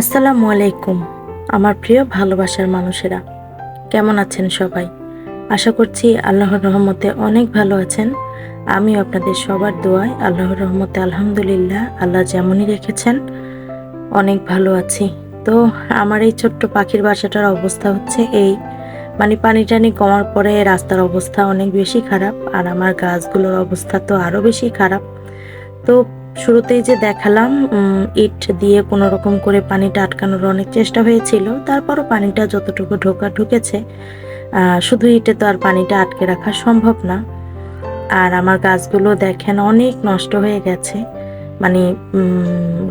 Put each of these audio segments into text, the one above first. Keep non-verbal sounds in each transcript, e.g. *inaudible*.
আসসালামু আলাইকুম, আমার প্রিয় ভালোবাসার মানুষেরা। কেমন আছেন সবাই? আশা করছি আল্লাহর রহমতে অনেক ভালো আছেন। আমি আপনাদের সবার দোয়ায় আল্লাহর রহমতে আলহামদুলিল্লাহ, আল্লাহ যেমনই রেখেছেন, অনেক ভালো আছি। তো আমার এই ছোট্ট পাখির বাসাটার অবস্থা হচ্ছে এই। মানে পানি টানি কমার পরে রাস্তার অবস্থা অনেক বেশি খারাপ, আর আমার গাছগুলোর অবস্থা তো আরও বেশি খারাপ। তো শুরুতেই যে দেখালাম ইট দিয়ে কোনো রকম করে পানিটা আটকানোর অনেক চেষ্টা হয়েছিল। তারপরও পানিটা যতটুকু ঢোকা ঢুকেছে শুধু ইটে তো আর পানিটা আটকে রাখা সম্ভব না। আর আমার গাছগুলো দেখেন অনেক নষ্ট হয়ে গেছে। মানে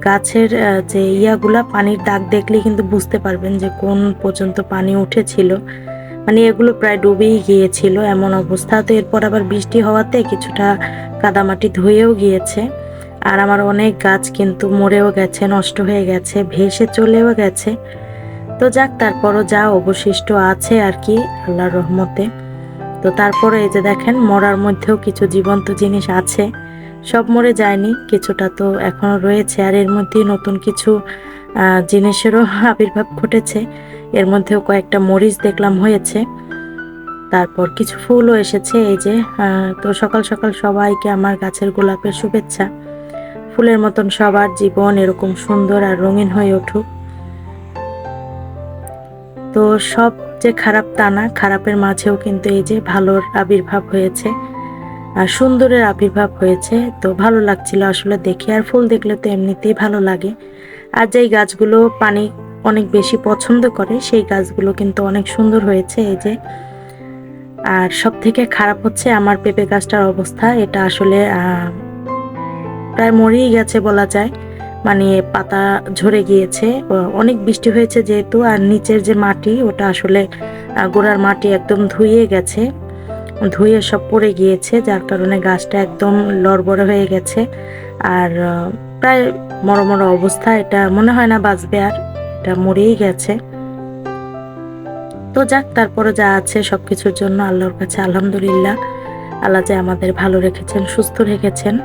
গাছের যে ইয়াগুলা পানির দাগ দেখলে কিন্তু বুঝতে পারবেন যে কোন পর্যন্ত পানি উঠেছিল। মানে এগুলো প্রায় ডুবেই গিয়েছিল এমন অবস্থা। তো এরপর আবার বৃষ্টি হওয়াতে কিছুটা কাদামাটি ধুয়েও গিয়েছে। আর আমার অনেক গাছ কিন্তু মরেও গেছে, নষ্ট হয়ে গেছে, ভেসে চলেও গেছে। তো যাক, তারপরও যা অবশিষ্ট আছে আর কি, আল্লাহর রহমতে। তো তারপরে এই যে দেখেন, মরার মধ্যেও কিছু জীবন্ত জিনিস আছে। সব মরে যায়নি, কিছুটা তো এখনও রয়েছে। আর এর মধ্যেই নতুন কিছু জিনিসেরও আবির্ভাব ঘটেছে। এর মধ্যেও কয়েকটা মরিচ দেখলাম হয়েছে। তারপর কিছু ফুলও এসেছে, এই যে তো সকাল সকাল সবাইকে আমার গাছের গোলাপের শুভেচ্ছা। ফুলের মতন সবার জীবন এরকম সুন্দর আর রঙিন হয়ে উঠুক। তো সব যে খারাপ তা না, খারাপের মাঝেও কিন্তু এই যে ভালোর আবির্ভাব হয়েছে আর সুন্দরের আবির্ভাব হয়েছে। তো ভালো লাগছিল আসলে দেখে, আর ফুল দেখলে তো এমনিতেই ভালো লাগে। আর যেই গাছগুলো পানি অনেক বেশি পছন্দ করে, সেই গাছগুলো কিন্তু অনেক সুন্দর হয়েছে এই যে। আর সব থেকে খারাপ হচ্ছে আমার পেঁপে গাছটার অবস্থা, এটা আসলে প্রায় মরেই গেছে বলা যায়। মানে পাতা ঝরে গিয়েছে। অনেক বৃষ্টি হয়েছে যেহেতু, আর নিচের যে মাটি, ওটা আসলে গোড়ার মাটি একদম ধুয়ে গেছে। ধুয়ে সব পড়ে গিয়েছে, যার কারণে গাছটা একদম লড়বড়ে হয়ে গেছে। আর প্রায় মরো মরো অবস্থা, এটা মনে হয় না বাঁচবে আর, এটা মরেই গেছে। তো যাক, তারপরে যা আছে সব কিছুর জন্য আল্লাহর কাছে আলহামদুলিল্লাহ। আল্লাহ যে আমাদের ভালো রেখেছেন, সুস্থ রেখেছেন।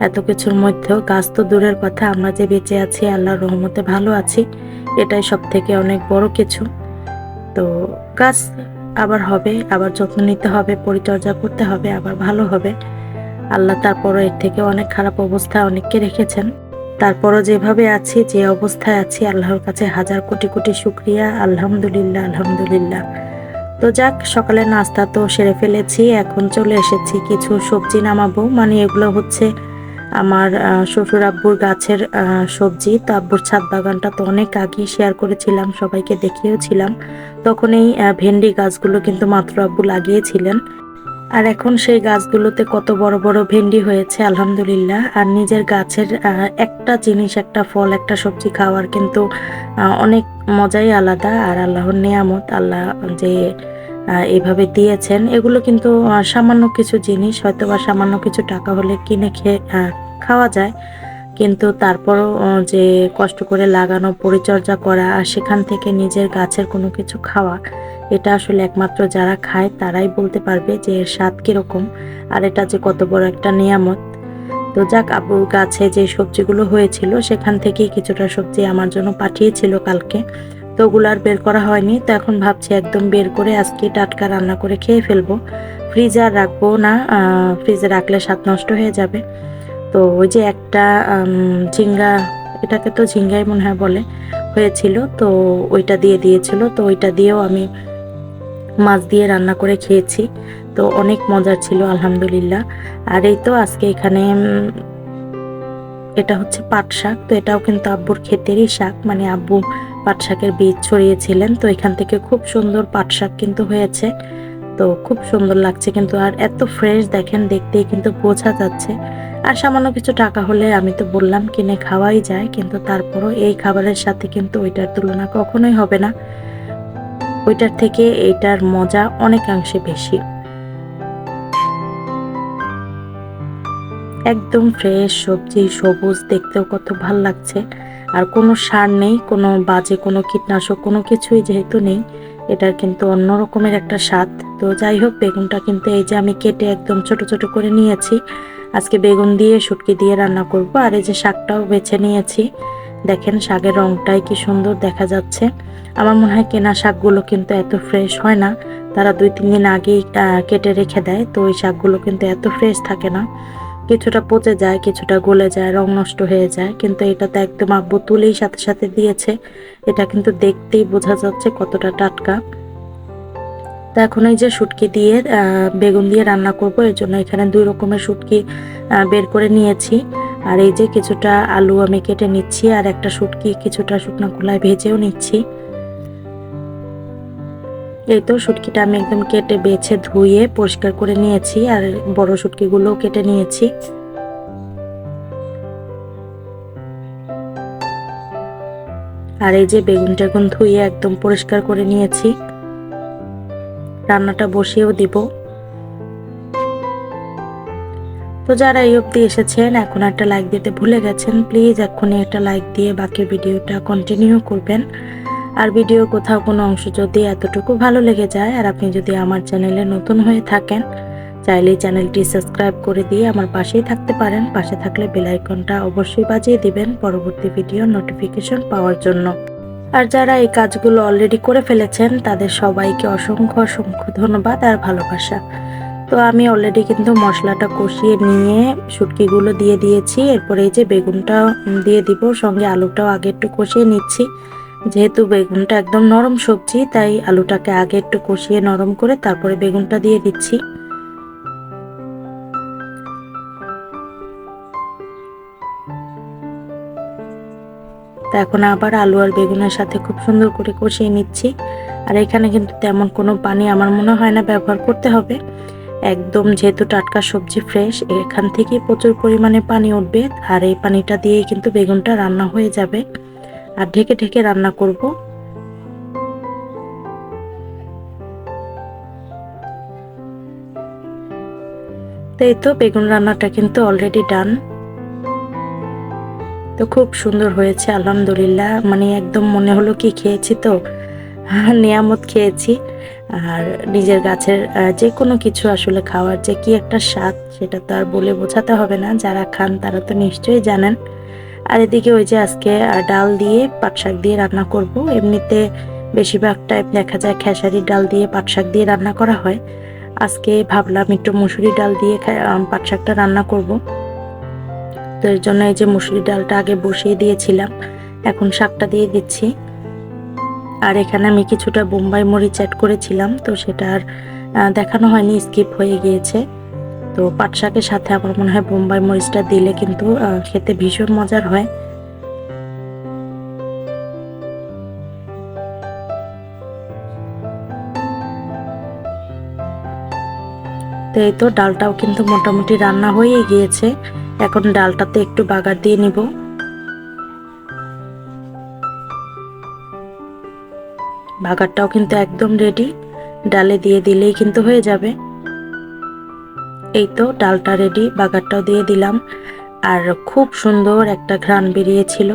এত কিছুর মধ্যেও গাছ তো দূরের কথা, আমরা যে বেঁচে আছি, আল্লাহর রহমতে ভালো আছি, এটাই সব থেকে অনেক বড় কিছু। তো গাছ আবার হবে, আবার যত্ন নিতে হবে, পরিচর্যা করতে হবে, আবার ভালো হবে। আল্লাহ তারপরও এর থেকে অনেক খারাপ অবস্থায় অনেককে রেখেছেন। তারপরও যেভাবে আছি, যে অবস্থায় আছি, আল্লাহর কাছে হাজার কোটি কোটি শুক্রিয়া, আলহামদুলিল্লাহ আলহামদুলিল্লাহ। তো যাক, সকালে নাস্তা তো সেরে ফেলেছি, এখন চলে এসেছি, কিছু সবজি নামাবো মানে এগুলো হচ্ছে আমার শ্বশুর আব্বুর গাছের সবজি। তো আব্বুর ছাদ বাগানটা তো অনেক আগেই শেয়ার করেছিলাম, সবাইকে দেখিয়েওছিলাম তখন এই ভেন্ডি গাছগুলো কিন্তু মাত্র আব্বু লাগিয়েছিলেন। আর এখন সেই গাছগুলোতে কত বড় বড় ভেন্ডি হয়েছে, আলহামদুলিল্লাহ। আর নিজের গাছের একটা জিনিস, একটা ফল, একটা সবজি খাওয়ার কিন্তু অনেক মজাই আলাদা। আর আল্লাহর নিয়ামত, আল্লাহ যে এভাবে দিয়েছেন। এগুলো কিন্তু সামান্য কিছু জিনিস হয়তো বা সামান্য কিছু টাকা হলে কিনে খেয়ে খাওয়া যায়। কিন্তু তারপরও যে কষ্ট করে লাগানো, পরিচর্যা করা আর সেখান থেকে নিজের গাছের কোনো কিছু খাওয়া, এটা আসলে একমাত্র যারা খায়, তারাই বলতে পারবে যে এর স্বাদ কীরকম আর এটা যে কত বড় একটা নিয়ামত। তো যাক আবুর গাছে যে সবজিগুলো হয়েছিল, সেখান থেকেই কিছুটা সবজি আমার জন্য পাঠিয়েছিল কালকে। তো ওগুলো আর বের করা হয়নি, তো এখন ভাবছি একদম বের করে আজকে টাটকা রান্না করে খেয়ে ফেলব। ফ্রিজে আর রাখব না ফ্রিজে রাখলে স্বাদ নষ্ট হয়ে যাবে। তো ওই যে একটা ঝিঙ্গা, এটাকে তো ঝিঙ্গাই মনে হয় বলে, হয়েছিল, তো ওইটা দিয়ে দিয়েছিল, তো ওইটা দিয়েও আমি মাছ দিয়ে রান্না করে খেয়েছি। তো অনেক মজার ছিল, আলহামদুলিল্লাহ। আর এই তো আজকে এখানে এটা হচ্ছে পাট শাক, তো এটাও কিন্তু আব্বুর ক্ষেতেরই শাক। মানে আব্বু পাট শাকের বীজ ছড়িয়েছিলেন, তো এখান থেকে খুব সুন্দর পাট শাক কিন্তু হয়েছে। তো খুব সুন্দর লাগছে কিন্তু, আর এত ফ্রেশ দেখেন, দেখতেই কিন্তু বোঝা যাচ্ছে। আর সামান্য কিছু টাকা হলে আমি তো বললাম, কিনে খাওয়াই যায়, কিন্তু তারপরও এই খাবারের সাথে কিন্তু ওইটার তুলনা কখনোই হবে না। ওইটার থেকে এইটার মজা অনেকাংশে বেশি। একদম ফ্রেশ সবজি, সবুজ, দেখতেও কত ভালো লাগছে। আর কোনো সার নেই, কোনো বাজে কোনো কীটনাশক, কোনো কিছুই যেহেতু নেই, এটার কিন্তু অন্য রকমের একটা স্বাদ। তো যাই হোক, বেগুনটা কিন্তু এই যে আমি কেটে একদম ছোট ছোট করে নিয়েছি। আজকে বেগুন দিয়ে শুটকি দিয়ে রান্না করব, আর এই যে শাকটাও বেছে নিয়েছি। দেখেন শাকের রংটাই কি সুন্দর দেখা যাচ্ছে। আমার মনে হয় কেনা শাকগুলো কিন্তু এত ফ্রেশ হয় না। তারা দুই, তিন দিন আগেই কেটে রেখে দেয়, তো ওই শাকগুলো কিন্তু এত ফ্রেশ থাকে না। কিছুটা পচে যায়, কিছুটা গলে যায়, রং নষ্ট হয়ে যায়। কিন্তু এটা তো একদম আব্বু তুলেই সাথে সাথে দিয়েছে। এটা কিন্তু দেখতেই বোঝা যাচ্ছে কতটা টাটকা। তো এখন এই যে শুটকি দিয়ে বেগুন দিয়ে রান্না করব, এর জন্য এখানে দুই রকমের শুটকি বের করে নিয়েছি। আর এই যে কিছুটা আলু আমি কেটে নিচ্ছি, আর একটা শুটকি কিছুটা শুকনো খোলায় ভেজেও নিচ্ছি। এই তো শুটকিটা আমি একদম কেটে বেছে ধুয়ে পরিষ্কার করে নিয়েছি, আর বড় শুটকিগুলোও কেটে নিয়েছি। আর এই যে বেগুন টেগুন ধুয়ে একদম পরিষ্কার করে নিয়েছি। রান্নাটা বসিয়েও দিব। তো যারা এই অবধি এসেছেন, এখন একটা লাইক দিতে ভুলে গেছেন প্লিজ এক্ষুনি একটা লাইক দিয়ে বাকি ভিডিওটা কন্টিনিউ করবেন। আর ভিডিও কোথাও কোনো অংশ যদি এতটুকু ভালো লেগে যায়, আর আপনি যদি আমার চ্যানেলে নতুন হয়ে থাকেন, চাইলে চ্যানেলটি সাবস্ক্রাইব করে দিয়ে আমার পাশেই থাকতে পারেন। পাশে থাকলে বেল আইকনটা অবশ্যই বাজিয়ে দিবেন পরবর্তী ভিডিও নোটিফিকেশন পাওয়ার জন্য। আর যারা এই কাজগুলো অলরেডি করে ফেলেছেন, তাদের সবাইকে অসংখ্য অসংখ্য ধন্যবাদ আর ভালোবাসা। তো আমি অলরেডি কিন্তু মশলাটা কষিয়ে নিয়ে শুটকিগুলো দিয়ে দিয়েছি। এরপরে এই যে বেগুনটা দিয়ে দিব, সঙ্গে আলুটাও আগে একটু কষিয়ে নিচ্ছি। যেহেতু বেগুনটা একদম নরম সবজি, তাই আলুটাকে আগে একটু কষিয়ে নরম করে তারপরে বেগুনটা দিয়ে দিচ্ছি। এখন আবার আলু আর বেগুনের সাথে খুব সুন্দর করে কষিয়ে নিচ্ছি। আর এখানে কিন্তু তেমন কোনো পানি আমার মনে হয় না ব্যবহার করতে হবে। একদম যেহেতু টাটকা সবজি ফ্রেশ, এখান থেকে প্রচুর পরিমাণে পানি উঠবে। আর এই পানিটা দিয়েই কিন্তু বেগুনটা রান্না হয়ে যাবে। আর ঢেকে ঢেকে রান্না করব। তো এই তো বেগুন রান্নাটা কিন্তু অলরেডি ডান তো খুব সুন্দর হয়েছে, আলহামদুলিল্লাহ। মানে একদম মনে হলো কি খেয়েছি তো? *laughs* নিয়ামত খেয়েছি। আর নিজের গাছের যে কোনো কিছু আসলে খাওয়ার যে কি একটা স্বাদ, সেটা তো আর বলে বোঝাতে হবে না। যারা খান তারা তো নিশ্চয়ই জানেন। আর এদিকে ওই যে আজকে ডাল দিয়ে পাট শাক দিয়ে রান্না করব। এমনিতে বেশিরভাগ টাইপ দেখা যায় খেসারি ডাল দিয়ে পাট শাক দিয়ে রান্না করা হয়। আজকে ভাবলাম একটু মুসুরি ডাল দিয়ে পাট শাকটা রান্না করব। তো এর জন্য এই যে মুসুরি ডালটা আগে বসিয়ে দিয়েছিলাম, এখন শাকটা দিয়ে দিচ্ছি। আর এখানে আমি কিছুটা বোম্বাই মরিচ অ্যাড করেছিলাম, তো সেটা আর দেখানো হয়নি স্কিপ হয়ে গিয়েছে। তো পাট শাকের সাথে আমার মনে হয় বোম্বাই মরিচটা দিলে কিন্তু খেতে ভীষণ মজার হয়। তো এই তো ডালটাও কিন্তু মোটামুটি রান্না হয়ে গিয়েছে। এখন ডালটাতে একটু বাগার দিয়ে নিব। বাগারটাও কিন্তু একদম রেডি ডালে দিয়ে দিলেই কিন্তু হয়ে যাবে। এই তো ডালটা রেডি বাগারটাও দিয়ে দিলাম। আর খুব সুন্দর একটা ঘ্রাণ বেরিয়েছিল।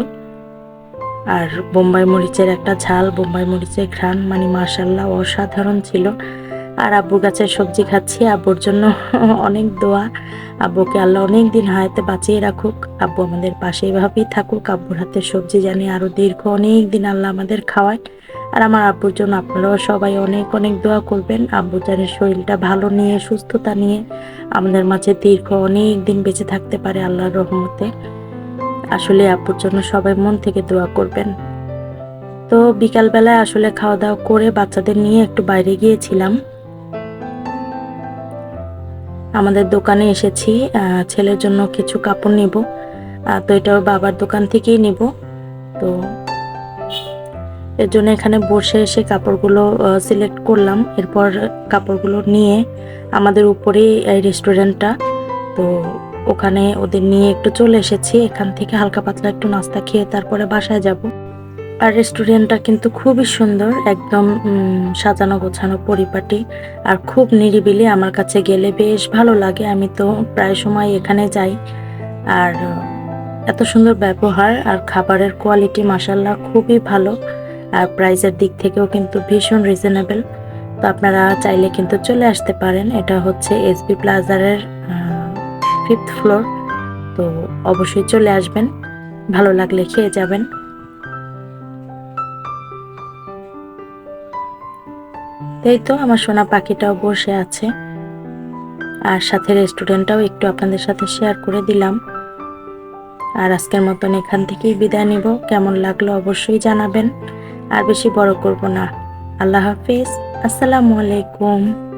আর বোম্বাই মরিচের একটা ঝাল, বোম্বাই মরিচের ঘ্রাণ মানে মার্শাল্লাহ অসাধারণ ছিল। আর আব্বুর গাছের সবজি খাচ্ছি, আব্বুর জন্য *laughs* অনেক দোয়া। আব্বুকে আল্লাহ অনেক দিন হায়াতে বাঁচিয়ে রাখুক। আব্বু আমাদের পাশে এভাবেই থাকুক। আব্বুর হাতের সবজি জানি আরও দীর্ঘ অনেক দিন আল্লাহ আমাদের খাওয়ায়। আর আমার আব্বুর জন্য আপনারাও সবাই অনেক অনেক দোয়া করবেন। আব্বু জানি শরীরটা ভালো নিয়ে, সুস্থতা নিয়ে আমাদের মাঝে দীর্ঘ অনেক দিন বেঁচে থাকতে পারে আল্লাহর রহমতে। আসলে আব্বুর জন্য সবাই মন থেকে দোয়া করবেন। তো বিকালবেলায় আসলে খাওয়া দাওয়া করে বাচ্চাদের নিয়ে একটু বাইরে গিয়েছিলাম। আমাদের দোকানে এসেছি ছেলের জন্য কিছু কাপড় নিব। তো এটাও বাবার দোকান থেকেই নিব। তো এর জন্য এখানে বসে এসে কাপড়গুলো সিলেক্ট করলাম। এরপর কাপড়গুলো নিয়ে আমাদের উপরেই এই রেস্টুরেন্টটা তো ওখানে ওদের নিয়ে একটু চলে এসেছি। এখান থেকে হালকা পাতলা একটু নাস্তা খেয়ে তারপরে বাসায় যাব। আর রেস্টুরেন্টটা কিন্তু খুবই সুন্দর, একদম সাজানো গোছানো পরিপাটি। আর খুব নিরিবিলি আমার কাছে গেলে বেশ ভালো লাগে। আমি তো প্রায় সময় এখানে যাই। আর এত সুন্দর ব্যবহার আর খাবারের কোয়ালিটি মাসাল্লাহ খুবই ভালো। আর প্রাইসের দিক থেকেও কিন্তু ভীষণ রিজনেবল তো আপনারা চাইলে কিন্তু চলে আসতে পারেন। এটা হচ্ছে এসবি প্লাজারের ফিফথ ফ্লোর তো অবশ্যই চলে আসবেন। ভালো লাগলে খেয়ে যাবেন। এই তো আমার সোনা পাখিটাও বসে আছে। আর সাথে রেস্টুরেন্টটাও একটু আপনাদের সাথে শেয়ার করে দিলাম। আর আজকের মতন এখান থেকেই বিদায় নিব। কেমন লাগল অবশ্যই জানাবেন। আর বেশি বড় করব না। আল্লাহ হাফিজ। আসসালামু আলাইকুম।